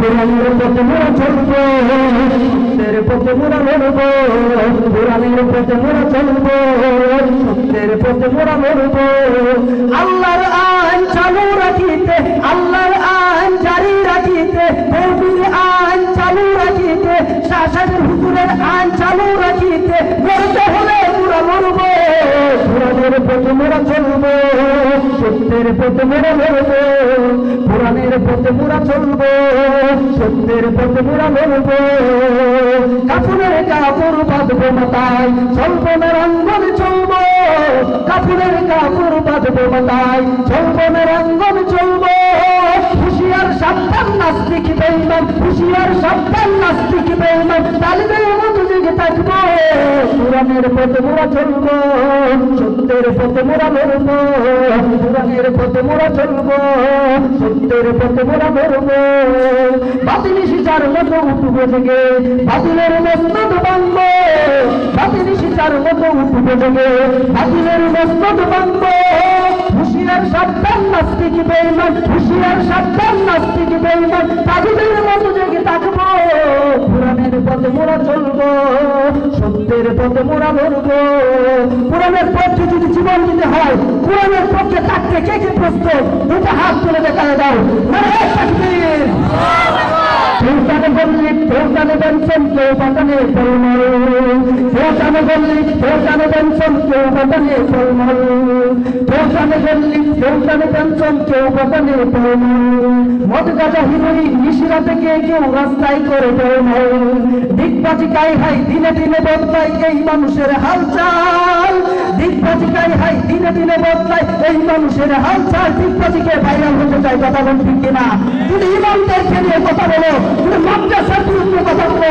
পুরাণের পথে মোরা চলবো, সত্যের পথে মোরা লড়বো পুরাণের পথে মোরা চলবো, সত্যের পথে মোরা লড়বো আল্লাহর আইন চালু রাখিতে, আল্লাহর আইন জারি রাখিতে নবীর আইন চালু রাখিতে শাসনের হুজুরের আইন চালু রাখিতে, মরতে হলে পুরা মরবো। পুরাণের পথে মোরা চলবো, সত্যের পথে মোরা লড়বো পুরাণের পথে মোরা চলবো পথে মোরা লড়বো কাপুরের কাপড় বাঁধবো চলবো না রঙ্গন চলবো। কাপুরের কাপড় বাঁধবো চলবো না রঙ্গন চলবো। হুশিয়ার সাবধান নাস্তিক বেইমান হুশিয়ার সাবধান নাস্তিক বেইমান তালিবের মতো জেগে থাকব। পুরাণের পথে মোরা চলবো, সত্যের পথে মোরা লড়বো। পুরাণের পথে মোরা চলবো, সত্যের পথে মোরা লড়বো। বাতিল শিচার মতো উঠবো জেগে বাতিলের মস্তদ ভাঙবো বাতিল শিচার মতো উঠবো জেগে বাতিলের মস্তদ ভাঙবো হুশিয়ার সাবধান নাস্তিক বেইমান হুশিয়ার সাবধান নাস্তিক বেইমান তাগুদের মতো জেগে থাকব। পুরাণের পথে মোরা চলবো। সত্যের পথে মোরা লড়বো। পুরাণের পথে যদি জীবন দিতে হয়, পুরাণের পথে থাকতে কে কে প্রস্তুত? দুটো হাত তুলে দেখায় দাও। কেউটানে গল্লি কেউটানে বেনসন কেউ বাটানে ফলমল। কেউটানে গল্লি কেউটানে বেনসন কেউ বাটানে ফলমল। কেউটানে গল্লি কেউটানে বেনসন কেউ বাটানে ফলমল। মদ গাজা হিরোই নিশিরা থেকে কেউ রাস্তায় করে ফলমল। দিকবাজি কাই হাই, দিনে দিনে বদলায় এই মানুষের হালচাল। দিকবাজি কাই হাই, দিনে দিনে বদলায় এই মানুষের হালচাল। দিকবাজিকে ভাইরাল হতে চাই কথা বল ঠিক কিনা? তুমি ইমামদেরকে নিয়ে কথা বলো তুমি মাদ্রাসার বিরুদ্ধে কথা বলো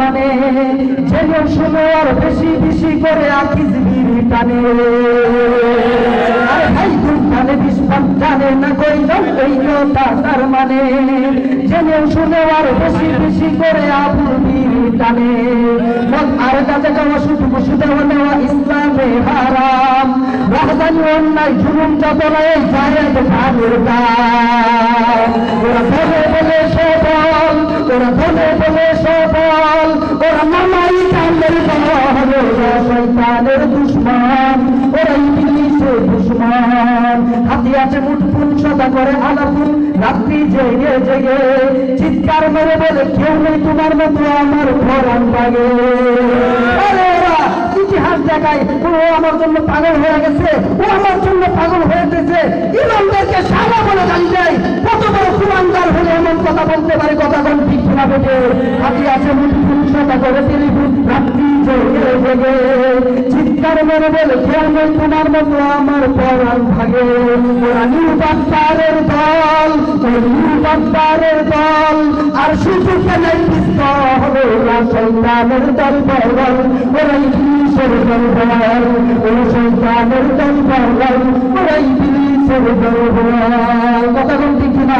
মানে। বেশি বেশি করে আখিস বিড়ি টানে। ভাই দুষ্পানে বিষ্পান জানে বেশি বেশি করে আবুল বিড়ি টানে। আর কাছে যাওয়া শুধু বসে দেওয়া নেওয়া ইসলামে হারাম। রাজধানী অন্যায় জুলুম যাতনায় জায়েদ খানের দাম। ওরা বলে বলে সবল দুশ্মন হাতি আছে মুঠপুন সদা করে আলাপুন রাত্রি জেগে জেগে। চিৎকার মেরে বলে, কেউ নেই তোমার মতো, আমার ভরণ লাগে ও আমার জন্য পাগল হয়ে গেছে, ও আমার জন্য পাগল হয়ে গেছে। ইমামদেরকে সাদা বলে দেয়। কত বড় কুমানদার হলে এমন কথা বলতে পারে, কথা কোন ঠিক বেটে। হাতি আছে সদা করে টেলিফোন রাত্রি জেগে জেগে চিৎকার মেরে বলে নেই তোমার মতো আমার পরাণ ভাগে ওরা নির্বাচারের দল নির্বাচারের দল আর সুযোগে নেই পিস্তল ওরা কথা কিনা